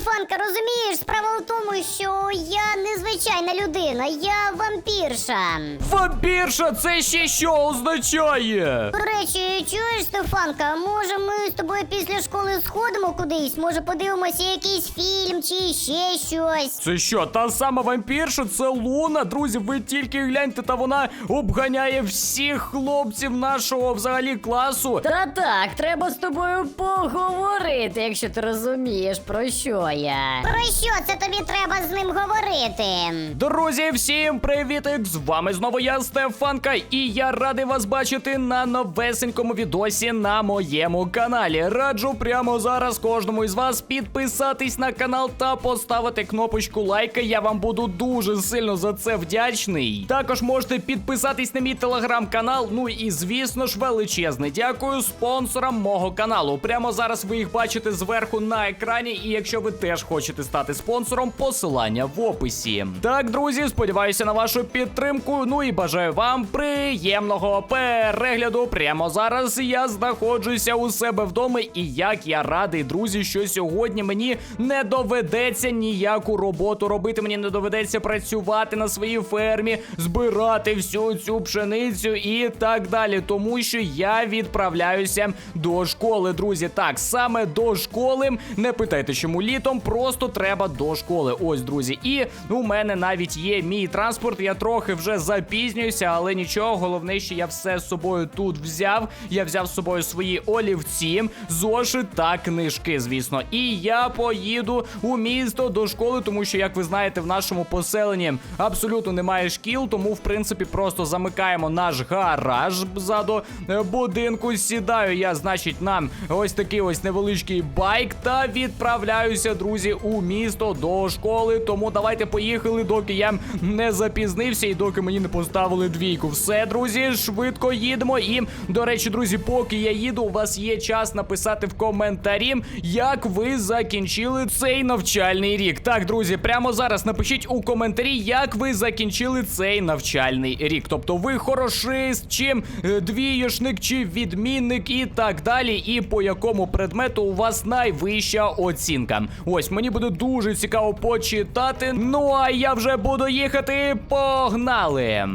Стефанка, розумієш, справа в тому, що я незвичайна людина, я вампірша. Вампірша, це ще що означає? До речі, чуєш, Стефанка, може ми з тобою після школи сходимо кудись? Може подивимося якийсь фільм чи ще щось? Це що, та сама вампірша? Це Луна, друзі, ви тільки гляньте, та вона обганяє всіх хлопців нашого взагалі класу. Та так, треба з тобою поговорити, якщо ти розумієш, про що я. Про що це тобі треба з ним говорити? Друзі, всім привітик! З вами знову я, Стефанка, і я радий вас бачити на новесенькому відосі на моєму каналі. Раджу прямо зараз кожному із вас підписатись на канал та поставити кнопочку лайка. Я вам буду дуже сильно за це вдячний. Також можете підписатись на мій телеграм-канал. Ну і звісно ж, величезне дякую спонсорам мого каналу. Прямо зараз ви їх бачите зверху на екрані. І якщо ви теж хочете стати спонсором, посилання в описі. Так, друзі, сподіваюся на вашу підтримку. Ну і бажаю вам приємного перегляду. Прямо зараз я знаходжуся у себе вдома. І як я радий, друзі, що сьогодні мені не доведеться ніяку роботу робити. Мені не доведеться працювати на своїй фермі, збирати всю цю пшеницю і так далі. Тому що я відправляюся до школи, друзі. Так, саме до школи. Не питайте, чому літом, просто треба до школи. Ось, друзі. І у мене навіть є мій транспорт. Я трохи вже запізнююся, але нічого. Головне, що я все з собою тут взяв. Я взяв з собою свої олівці, зошит та книжки, звісно. І я поїду у місто до школи, тому що, як ви знаєте, в нашому поселенні абсолютно немає шкіл, тому в принципі просто замикаємо наш гараж ззаду е, будинку. Сідаю я, значить, на ось такий ось невеличкий байк та відправляюся, друзі, у місто до школи. Тому давайте поїхали, доки я не запізнився і доки мені не поставили двійку. Все, друзі, швидко їдемо. І до речі, друзі, поки я їду, у вас є час написати в коментарі, як ви закінчили цей навчальний рік. Так, друзі, прямо зараз напишіть у коментарі, як ви закінчили цей навчальний рік. Тобто ви хорошист, чи е, двієшник, чи відмінник і так далі. І по якому предмету у вас найвища оцінка. Ось мені буде дуже цікаво почитати. Ну а я вже буду їхати. Погнали!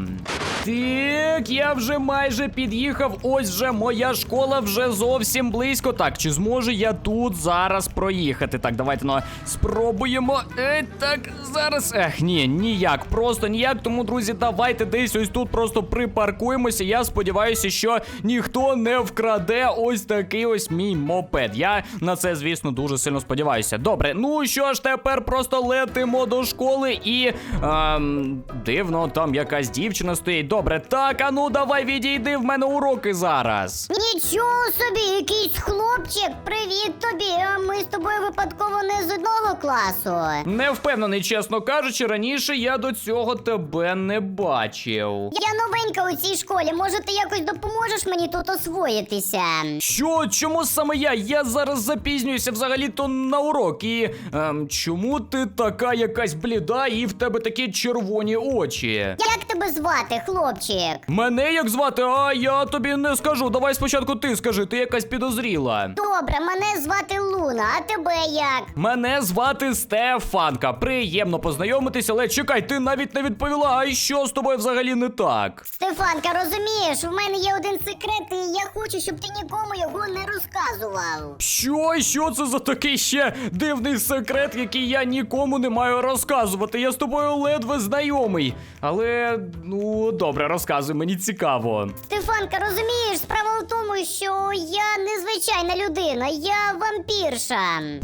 Так, я вже майже під'їхав. Ось вже моя школа вже зовсім близько. Так, чи зможу я тут зараз проїхати? Так, давайте ну, спробуємо. Е, так, зараз. Ех, ні, ніяк, просто ніяк. Тому, друзі, давайте десь ось тут просто припаркуємося. Я сподіваюся, що ніхто не вкраде ось такий ось мій мопед. Я на це, звісно, дуже сильно сподіваюся. Добре, ну що ж, тепер просто летимо до школи і. Ем, дивно, там якась дівчина стоїть. Добре, так, а ну давай відійди в мене уроки зараз. Нічого собі, якийсь хлопчик. Привіт тобі. Ми з тобою випадково не з одного класу. Не впевнений, чесно кажучи, раніше я до цього тебе не бачив. Я новенька у цій школі. Може, ти якось допоможеш мені тут освоїтися? Що? Чому саме я? Я зараз запізнююся взагалі-то на урок. І ем, чому ти така якась бліда і в тебе такі червоні очі? Як тебе звати, хлопчик? Мене як звати? А я тобі не скажу. Давай спочатку ти скажи, ти якась підозріла. Добре, мене звати Луна, а тебе як? Мене звати Стефанка. Приємно познайомитись, але чекай, ти навіть не відповіла. А що з тобою взагалі не так? Стефанка, розумієш, в мене є один секрет, і я хочу, щоб ти нікому його не розказував. Що? Що це за такий ще дивний секрет, який я нікому не маю розказувати? Я з тобою ледве знайомий. Але ну добре, розказуй, мені цікаво. Стефанка, розумієш, справа в тому, що я незвичайна людина, я вампірша.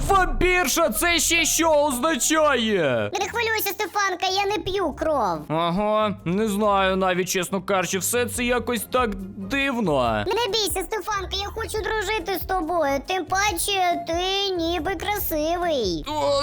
Вампірша, це ще що означає? Не хвилюйся, Стефанка, я не п'ю кров. Ага, не знаю навіть, чесно кажучи, все це якось так дивно. Не бійся, Стефанка, я хочу дружити з тобою. Тим паче, ти ніби красивий. О,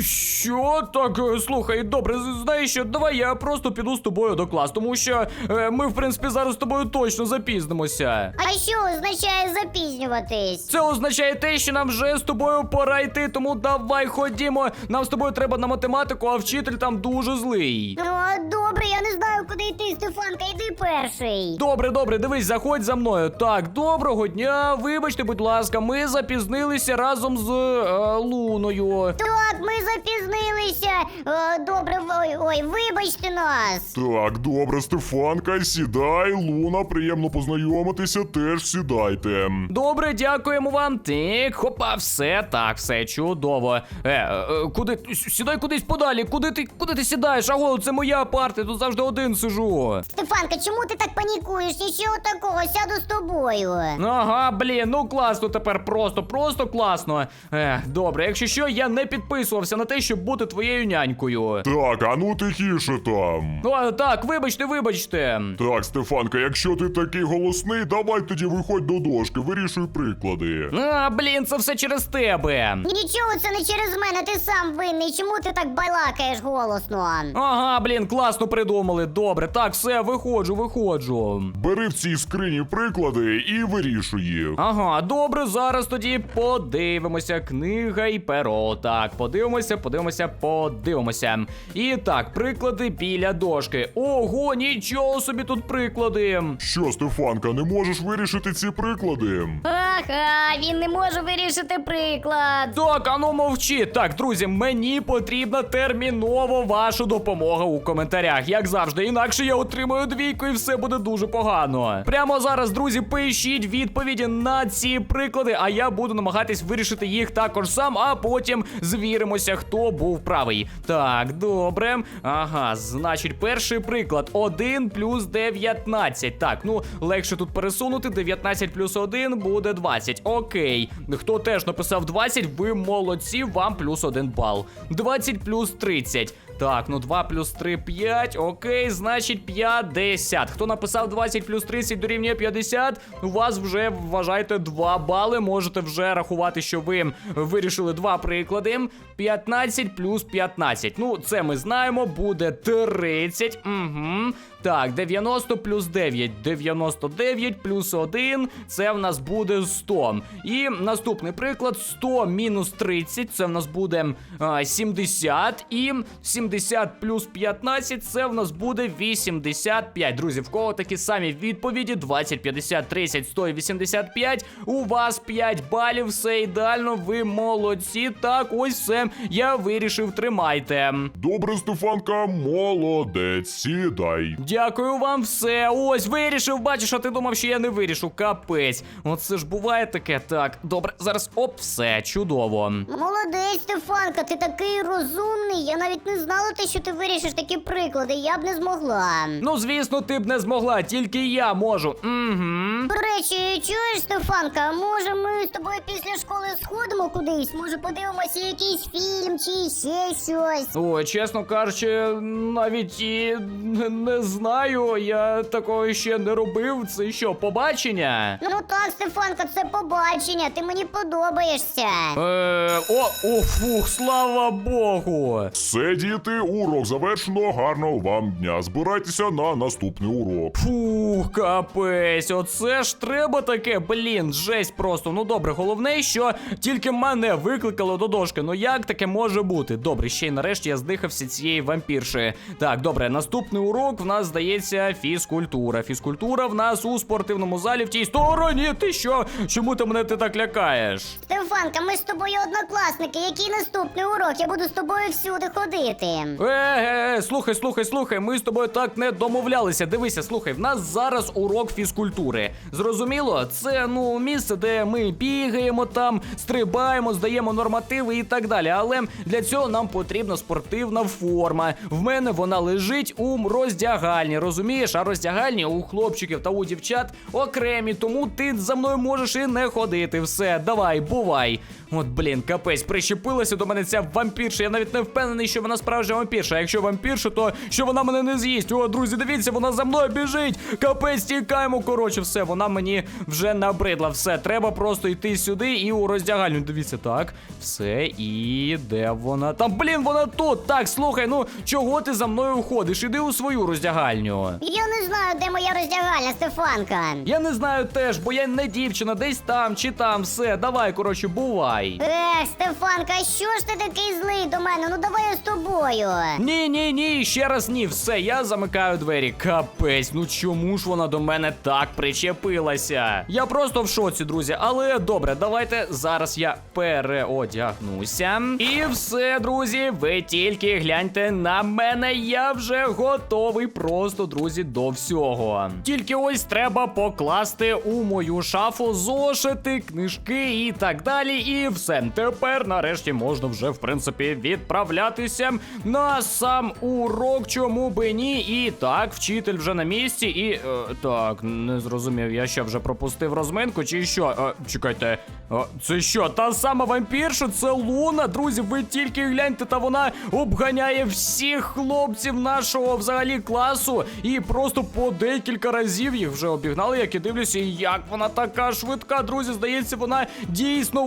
що так? е, Слухай, добре, знаєш що, давай я просто піду з тобою до класу, тому що е, ми, в принципі, зараз з тобою точно запізнимося. А що означає запізнюватись? Це означає те, що нам вже з тобою пора йти, тому давай ходімо. Нам з тобою треба на математику, а вчитель там дуже злий. Ну, добре, я не куди йти, Стефанка, йди перший. Добре, добре, дивись, заходь за мною. Так, доброго дня. Вибачте, будь ласка, ми запізнилися разом з е, Луною. Так, ми запізнилися. Е, добре, ой, ой, вибачте нас. Так, добре, Стефанка, сідай, Луна, приємно познайомитися, теж сідайте. Добре, дякуємо вам. Так, хопа, все, так, все чудово. Е, е, куди С- сідай кудись подалі? Куди ти куди ти сідаєш? Аго, це моя партія, тут завжди один сижу. Стефанка, чому ти так панікуєш? Нічого такого, сяду з тобою. Ага, блін, ну класно тепер, просто, просто класно. Ех, добре, якщо що, я не підписувався на те, щоб бути твоєю нянькою. Так, а ну тихіше там. Ну, а, так, вибачте, вибачте. Так, Стефанка, якщо ти такий голосний, давай тоді виходь до дошки, вирішуй приклади. А, блін, це все через тебе. Нічого, це не через мене, ти сам винний. Чому ти так балакаєш голосно? Ага, блін, класно придумали. Добре, так, все, виходжу, виходжу. Бери в цій скрині приклади і вирішуй їх. Ага, добре, зараз тоді подивимося. Книга і перо. Так, подивимося, подивимося, подивимося. І так, приклади біля дошки. Ого, нічого собі тут приклади. Що, Стефанка, не можеш вирішити ці приклади? Ага, він не може вирішити приклад. Так, ану мовчи. Так, друзі, мені потрібна терміново ваша допомога у коментарях. Як завжди, інакше я отримаю двійку і все буде дуже погано. Прямо зараз, друзі, пишіть відповіді на ці приклади, а я буду намагатись вирішити їх також сам, а потім звіримося, хто був правий. Так, добре. Ага, значить, перший приклад: 1 плюс 19. Так, ну легше тут пересунути. 19 плюс 1 буде 20. Окей. Хто теж написав 20, ви молодці, вам плюс 1 бал. 20 плюс 30. Так, ну 2 плюс 3 5. Окей, значить 50. Хто написав 20 плюс 30 дорівнює 50, у вас вже вважайте 2 бали. Можете вже рахувати, що ви вирішили два приклади. 15 плюс 15. Ну, це ми знаємо, буде 30. Угу. Так, 90 плюс 9. 99 плюс 1. Це в нас буде 100. І наступний приклад: 100 мінус 30. Це в нас буде а, 70. І 70 плюс 15. Це в нас буде 85. Друзі, в кого такі самі відповіді: 20, 50, 30, 100 і 85. У вас 5 балів. Все ідеально. Ви молодці. Так, ось все. Я вирішив, тримайте. Добре, Стефанка, молодець, сідай. Дякую вам, все. Ось вирішив. Бачиш, а ти думав, що я не вирішу. Капець. Оце ж буває таке. Так, добре, зараз оп, все, чудово. Молодець, Стефанка, ти такий розумний. Я навіть не знала те, що ти вирішиш такі приклади. Я б не змогла. Ну, звісно, ти б не змогла, тільки я можу. Угу. До речі, чуєш, Стефанка, може ми з тобою після школи сходимо кудись? Може подивимося якийсь фільм чи ще щось? Ой, чесно кажучи, навіть і не, не знаю. Я такого ще не робив. Це що, побачення? Ну так, Стефанка, це побачення. Ти мені подобаєшся. Е, о, о, фух, слава Богу. Все, діти, урок завершено. Гарного вам дня. Збирайтеся на наступний урок. Фух, капець, оце ж треба таке, блін, жесть просто. Ну добре, головне, що тільки мене викликало до дошки. Ну як таке може бути? Добре, ще й нарешті я здихався цієї вампірші. Так, добре, наступний урок в нас здається фізкультура. Фізкультура в нас у спортивному залі в тій стороні. Ти що? Чому ти мене ти так лякаєш? Стефанка, ми з тобою однокласники. Який наступний урок? Я буду з тобою всюди ходити. Е, е, слухай, слухай, слухай, ми з тобою так не домовлялися. Дивися, слухай, в нас зараз урок фізкультури. Зрозуміло, це ну місце, де ми бігаємо там, стрибаємо, здаємо нормативи і так далі. Але для цього нам потрібна спортивна форма. В мене вона лежить у роздягальні. Розумієш? А роздягальні у хлопчиків та у дівчат окремі, тому ти за мною можеш і не ходити. Все, давай, бувай. От, блін, капець, прищепилася до мене ця вампірша. Я навіть не впевнений, що вона справжня вампірша. А якщо вампірша, то що вона мене не з'їсть. О, друзі, дивіться, вона за мною біжить. Капець, тікаємо. Коротше, все, вона мені вже набридла. Все, треба просто йти сюди і у роздягальню. Дивіться, так. Все, і де вона? Там, блін, вона тут. Так, слухай, ну чого ти за мною ходиш? Іди у свою роздягальню. Я не знаю, де моя роздягальня, Стефанка. Я не знаю теж, бо я не дівчина, десь там чи там. Все, давай, коротше, бувай. Давай. Ех, Стефанка, що ж ти такий злий до мене? Ну давай я з тобою. Ні, ні, ні, ще раз ні, все, я замикаю двері. Капець, ну чому ж вона до мене так причепилася? Я просто в шоці, друзі. Але добре, давайте зараз я переодягнуся. І все, друзі, ви тільки гляньте на мене. Я вже готовий просто, друзі, до всього. Тільки ось треба покласти у мою шафу зошити, книжки і так далі. І все. Тепер нарешті можна вже, в принципі, відправлятися на сам урок, чому би ні. І так, вчитель вже на місці. І е, так, не зрозумів, я що вже пропустив розминку, чи що? Е, чекайте, е, це що? Та сама вампірша? Це Луна, друзі. Ви тільки гляньте, та вона обганяє всіх хлопців нашого взагалі класу. І просто по декілька разів їх вже обігнали. Як я дивлюся, і як вона така швидка, друзі. Здається, вона дійсно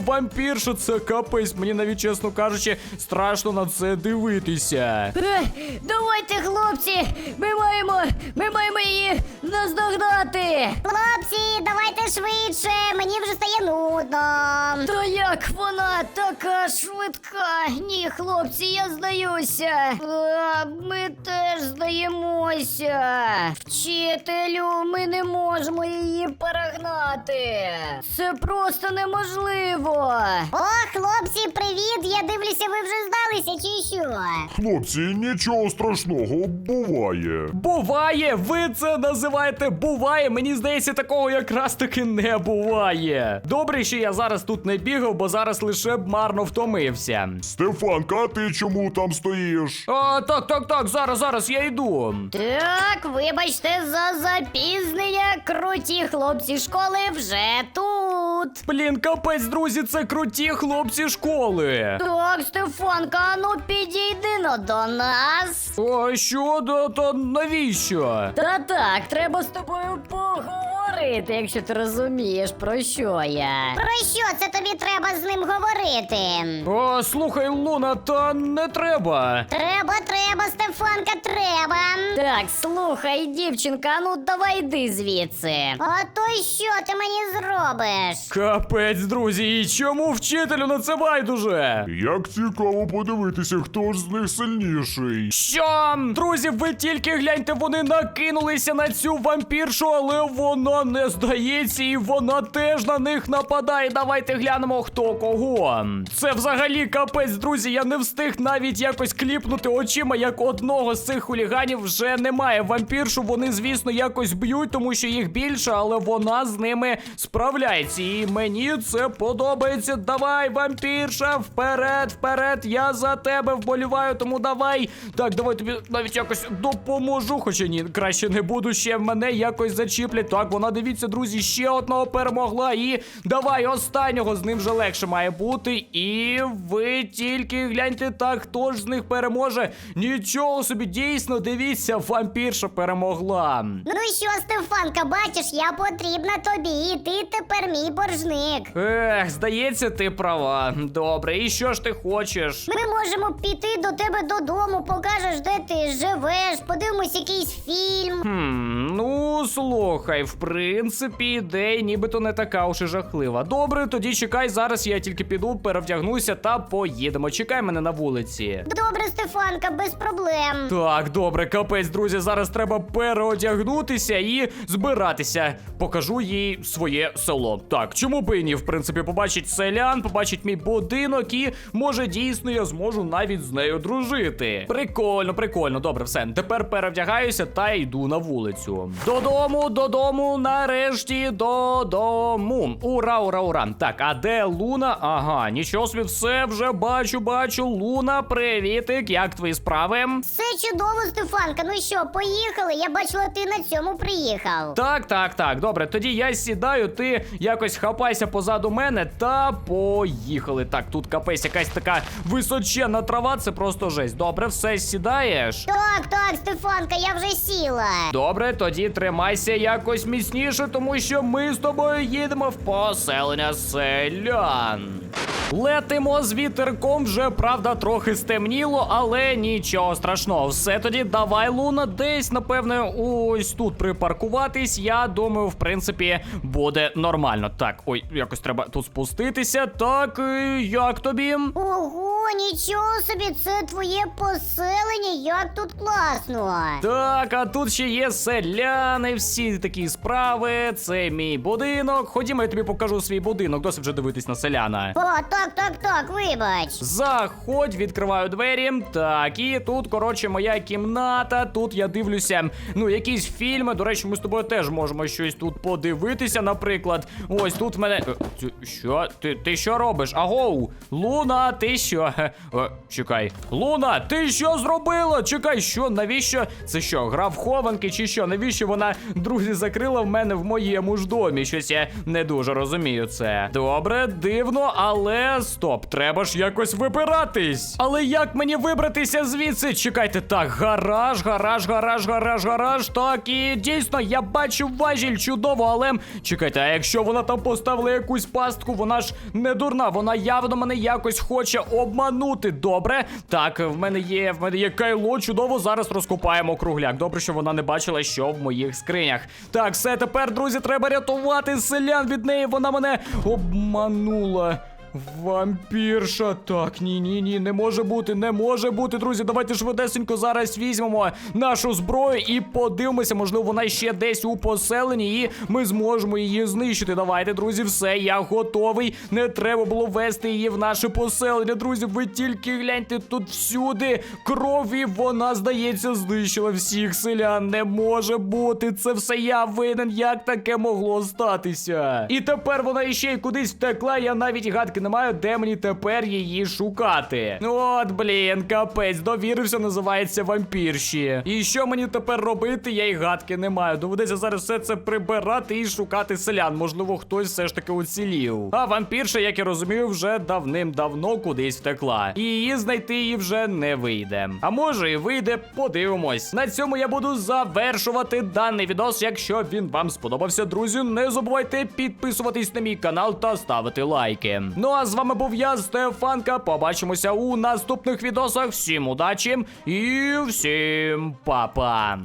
вампірша. Це капець. Мені навіть чесно кажучи, страшно на це дивитися. Е, давайте, хлопці, ми маємо, ми маємо її наздогнати. Хлопці, давайте швидше, мені вже стає нудно. То як вона така швидка? Ні, хлопці, я здаюся. А, ми теж здаємося. Вчителю, ми не можемо її перегнати. Це просто неможливо. Хлопці, привіт! Я дивлюся, ви вже здалися, чи що? Хлопці, нічого страшного, буває. Буває, ви це називаєте буває. Мені здається, такого якраз таки не буває. Добре, що я зараз тут не бігав, бо зараз лише б марно втомився. Стефанка, а ти чому там стоїш? А, так, так, так, зараз, зараз я йду. Так, вибачте за запізнення. Круті хлопці школи вже тут. Блін, капець, друзі, це круті хлопці школи. Так, Стефанка, ну підійди но до нас. А що, да то навіщо? Та так, треба з тобою поговорити, якщо ти розумієш, про що я. Про що це тобі треба з ним говорити? О, слухай, Луна, та не треба. Треба, треба, Стефанка, треба. Так, слухай, дівчинка, ну давай йди звідси. А то що ти мені зробиш? Капець, друзі, і чому вчителю на це байдуже? Як цікаво подивитися, хто ж з них сильніший. Що? Друзі, ви тільки гляньте, вони накинулися на цю вампіршу, але вона не здається, і вона теж на них нападає. Давайте глянемо, хто кого. Це взагалі капець, друзі. Я не встиг навіть якось кліпнути очима, як одного з цих хуліганів вже немає. Вампіршу вони, звісно, якось б'ють, тому що їх більше, але вона з ними справляється. І мені це подобається. Давай, вампірша, вперед, вперед. Я за тебе вболіваю, тому давай. Так, давай тобі навіть якось допоможу. Хоча ні, краще не буду ще мене якось зачіплять. Так, вона дивіться, друзі, ще одного перемогла. І давай останнього з ним вже легше має бути. І ви тільки гляньте так, хто ж з них переможе. Нічого собі, дійсно, дивіться, вампірша перемогла. Ну що, Стефанка, бачиш, я потрібна тобі, і ти тепер мій боржник. Ех, здається, ти права. Добре, і що ж ти хочеш? Ми можемо піти до тебе додому, покажеш, де ти живеш, подивимось якийсь фільм. Хм, ну слухай, в принципі, ідея нібито не така уж і жахлива. Добре, тоді чекай, зараз я тільки піду, перевдягнуся та поїдемо. Чекай мене на вулиці. Добре, Стефанка, без проблем. Так, добре, капець, друзі. Зараз треба переодягнутися і збиратися. Покажу їй своє село. Так, чому би і ні? В принципі, побачить селян, побачить мій будинок, і може дійсно я зможу навіть з нею дружити. Прикольно, прикольно. Добре, все. Тепер перевдягаюся та йду на вулицю. Додому, додому, нарешті додому. Ура, ура, ура. Так, а де Луна? Ага, нічого собі, все вже бачу, бачу. Луна, привітик, як твої справи? Все чудово, Стефанка. Ну що, поїхали? Я бачила, ти на цьому приїхав. Так, так, так. Добре, тоді я сідаю, ти якось хапайся позаду мене та поїхали. Так, тут капець якась така височенна трава, це просто жесть. Добре, все сідаєш. Так, так, Стефанка, я вже сіла. Добре, тоді тримайся якось міцніше, тому що ми з тобою їдемо в поселення селян. Летимо з вітерком, вже правда трохи стемніло, але нічого страшного. Все тоді давай, Луна, десь, напевне, ось тут припаркуватись. Я думаю, в принципі, буде нормально. Так, ой, якось треба тут спуститися. Так, як тобі? Ого, нічого собі, це твоє поселення, як тут класно. Так, а тут ще є селяни, всі такі справи. Це мій будинок. Ходімо, я тобі покажу свій будинок. Досить вже дивитись на селяна. О, так, так, так, вибач. Заходь, відкриваю двері. Так, і тут, коротше, моя кімната. Тут я дивлюся, ну, якісь фільми. До речі, ми з тобою теж можемо щось тут подивитися, наприклад. Ось тут в мене. Е, Що? Ти, ти що робиш? Агоу! Луна, ти що? Е, чекай. Луна, ти що зробила? Чекай, що? Навіщо? Це що, гра в хованки чи що? Навіщо вона, друзі, закрила в мене в моєму ж домі? Щось я не дуже розумію це. Добре, дивно, але стоп, треба ж якось вибиратись. Але як мені вибратися звідси? Чекайте, так, гараж, гараж, гараж, гараж, гараж. Так, і дійсно, я бачу важіль чудово, але чекайте, а якщо вона там поставила якусь пастку, вона ж не дурна, вона явно мене якось хоче обманути. Добре, так, в мене є, в мене є кайло, чудово. Зараз розкопаємо кругляк. Добре, що вона не бачила, що в моїх скринях. Так, все тепер, друзі, треба рятувати селян від неї. Вона мене обманула. Вампірша. Так, ні, ні, ні, не може бути, не може бути, друзі. Давайте швидесенько зараз візьмемо нашу зброю і подивимося. Можливо, вона ще десь у поселенні, і ми зможемо її знищити. Давайте, друзі, все, я готовий. Не треба було вести її в наше поселення. Друзі, ви тільки гляньте тут всюди. Крові вона, здається, знищила всіх селян. Не може бути. Це все я винен. Як таке могло статися? І тепер вона іще й кудись втекла. Я навіть гадки не маю, де мені тепер її шукати. От, блін, капець, довірився, називається вампірші. І що мені тепер робити? Я й гадки не маю. Доведеться зараз все це прибирати і шукати селян. Можливо, хтось все ж таки уцілів. А вампірша, як я розумію, вже давним-давно кудись втекла. І її знайти її вже не вийде. А може і вийде, подивимось. На цьому я буду завершувати даний відос. Якщо він вам сподобався, друзі, не забувайте підписуватись на мій канал та ставити лайки. Ну а з вами був я, Стефанка. Побачимося у наступних відосах. Всім удачі і всім па-па.